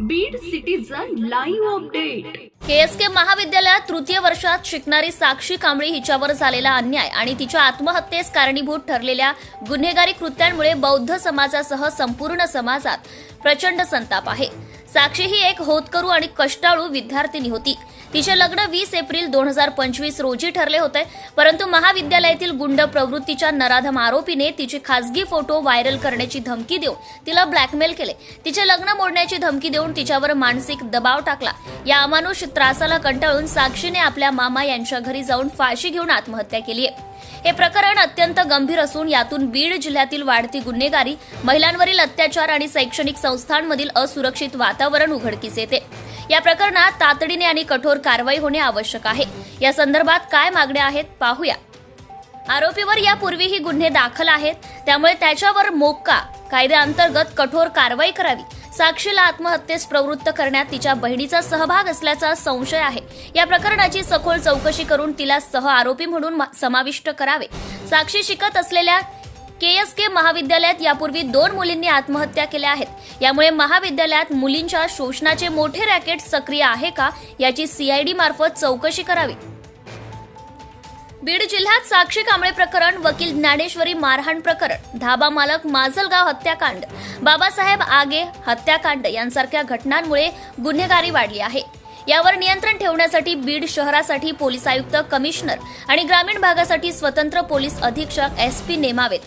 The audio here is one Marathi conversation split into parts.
Beed citizen live update KSK महाविद्यालयात तृतीय वर्षात शिकणारी साक्षी कांबळी हिच्यावर झालेला अन्याय आणि तिच्या आत्महत्येस कारणीभूत ठरलेल्या गुन्हेगारी कृत्यांमुळे बौद्ध समाजासह संपूर्ण समाजात प्रचंड संताप आहे. साक्षी ही एक होतकरू आणि कष्टाळू विद्यार्थिनी होती. तिचे लग्न वीस एप्रिल दोन हजार पंचवीस रोजी ठरले होते. परंतु महाविद्यालयातील गुंड प्रवृत्तीच्या नराधम आरोपीने तिचे खासगी फोटो व्हायरल करण्याची धमकी देऊन तिला ब्लॅकमेल केले. तिचे लग्न मोडण्याची धमकी देऊन तिच्यावर मानसिक दबाव टाकला. या अमानुष त्रासाला कंटाळून साक्षीने आपल्या मामा यांच्या घरी जाऊन फाशी घेऊन आत्महत्या केली आहे. हे प्रकरण अत्यंत गंभीर असून यातून बीड जिल्ह्यातील वाढती गुन्हेगारी महिलांवरील अत्याचार आणि शैक्षणिक संस्थांमधील असुरक्षित वातावरण उघडकीस येते. या प्रकरणात तातडीने आणि कठोर कारवाई होणे आवश्यक आहे. या संदर्भात काय मागण्या आहेत पाहूया. आरोपीवर यापूर्वीही गुन्हे दाखल आहेत. त्यामुळे त्याच्यावर मोक्का कायद्याअंतर्गत कठोर कारवाई करावी. साक्षीला आत्महत्येस प्रवृत्त करण्यात तिच्या बहिणीचा सहभाग असल्याचा संशय आहे. या प्रकरणाची सखोल चौकशी करून तिला सह आरोपी म्हणून मा- समाविष्ट करावे. साक्षी शिकत असलेल्या के एस के महाविद्यालयात यापूर्वी दोन मुलींनी आत्महत्या केल्या आहेत. यामुळे महाविद्यालयात मुलींच्या शोषणाचे मोठे रॅकेट सक्रिय आहे का याची सीआयडी मार्फत चौकशी करावी. बीड जिल्ह्यात साक्षी कांबळे प्रकरण वकील ज्ञानेश्वरी मारहाण प्रकरण धाबा मालक माजलगाव हत्याकांड बाबासाहेब आगे हत्याकांड यांसारख्या घटनांमुळे गुन्हेगारी वाढली आहे. यावर नियंत्रण ठेवण्यासाठी बीड शहरासाठी पोलीस आयुक्त कमिशनर आणि ग्रामीण भागासाठी स्वतंत्र पोलीस अधीक्षक एस पी नेमावेत.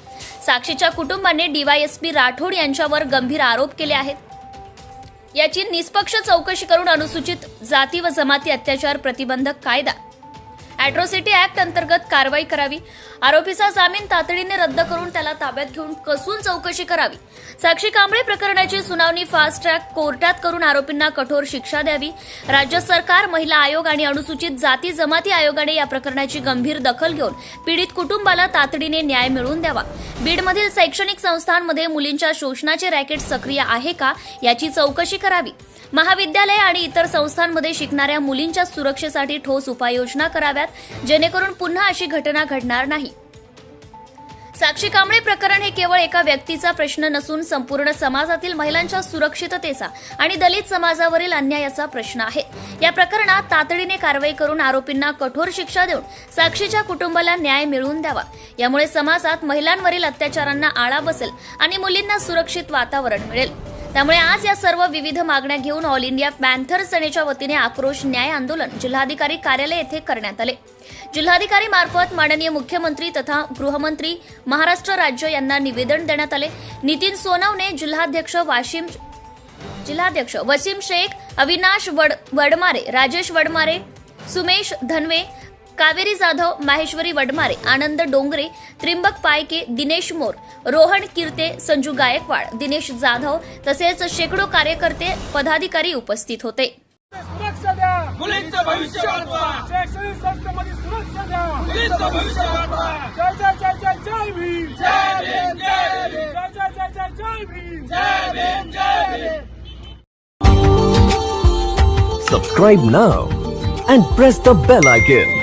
साक्षीच्या कुटुंबाने डीवायएसपी राठोड यांच्यावर गंभीर आरोप केले आहेत. याची निष्पक्ष चौकशी करून अनुसूचित जाती व जमाती अत्याचार प्रतिबंधक कायदा अॅट्रॉसिटी ऍक्ट अंतर्गत कारवाई करावी. आरोपीचा जामीन तातडीने रद्द करून त्याला ताब्यात घेऊन कसून चौकशी करावी. साक्षी कांबळे प्रकरणाची सुनावणी फास्ट ट्रॅक कोर्टात करून आरोपींना कठोर शिक्षा द्यावी. राज्य सरकार महिला आयोग आणि अनुसूचित जाती जमाती आयोगाने या प्रकरणाची गंभीर दखल घेऊन पीडित कुटुंबाला तातडीने न्याय मिळवून द्यावा. बीडमधील शैक्षणिक संस्थांमध्ये मुलींच्या शोषणाचे रॅकेट सक्रिय आहे का याची चौकशी करावी. महाविद्यालय आणि इतर संस्थांमध्ये शिकणाऱ्या मुलींच्या सुरक्षेसाठी ठोस उपाययोजना कराव्यात. जेणेकरून पुन्हा अशी घटना घडणार नाही. साक्षी कांबळे प्रकरण हे केवळ एका व्यक्तीचा प्रश्न नसून संपूर्ण समाजातील महिलांच्या सुरक्षिततेचा आणि दलित समाजावरील अन्यायाचा प्रश्न आहे. या प्रकरणात तातडीने कारवाई करून आरोपींना कठोर शिक्षा देऊन साक्षीच्या कुटुंबाला न्याय मिळवून द्यावा. यामुळे समाजात महिलांवरील अत्याचारांना आळा बसेल आणि मुलींना सुरक्षित वातावरण मिळेल. त्यामुळे आज या सर्व विविध मागण्या घेऊन ऑल इंडिया पॅन्थर सेनेच्या वतीने आक्रोश न्याय आंदोलन जिल्हाधिकारी कार्यालय येथे करण्यात आले. जिल्हाधिकारी मार्फत माननीय मुख्यमंत्री तथा गृहमंत्री महाराष्ट्र राज्य यांना निवेदन देण्यात आले. नितीन सोनवणे जिल्हाध्यक्ष वाशिम जिल्हाध्यक्ष वसीम शेख अविनाश वड वडमारे राजेश वडमारे सुमेश धनवे कावेरी जाधव माहेश्वरी वडमारे आनंद डोंगरे त्रिंबक पायके दिनेश मोर रोहन किर्ते संजू गायकवाड दिनेश जाधव तसेच शेकडो कार्यकर्ते पदाधिकारी उपस्थित होते. सुरक्षा द्या. मुलींचं भविष्य वाचवा शैक्षणिक संस्थेमध्ये सुरक्षा द्या. मुलींचं भविष्य वाचवा जय जय जय जय जय भीम. जय भीम जय भीम. जय जय जय जय जय भीम. जय भीम जय Bhim. Subscribe now and press the bell icon.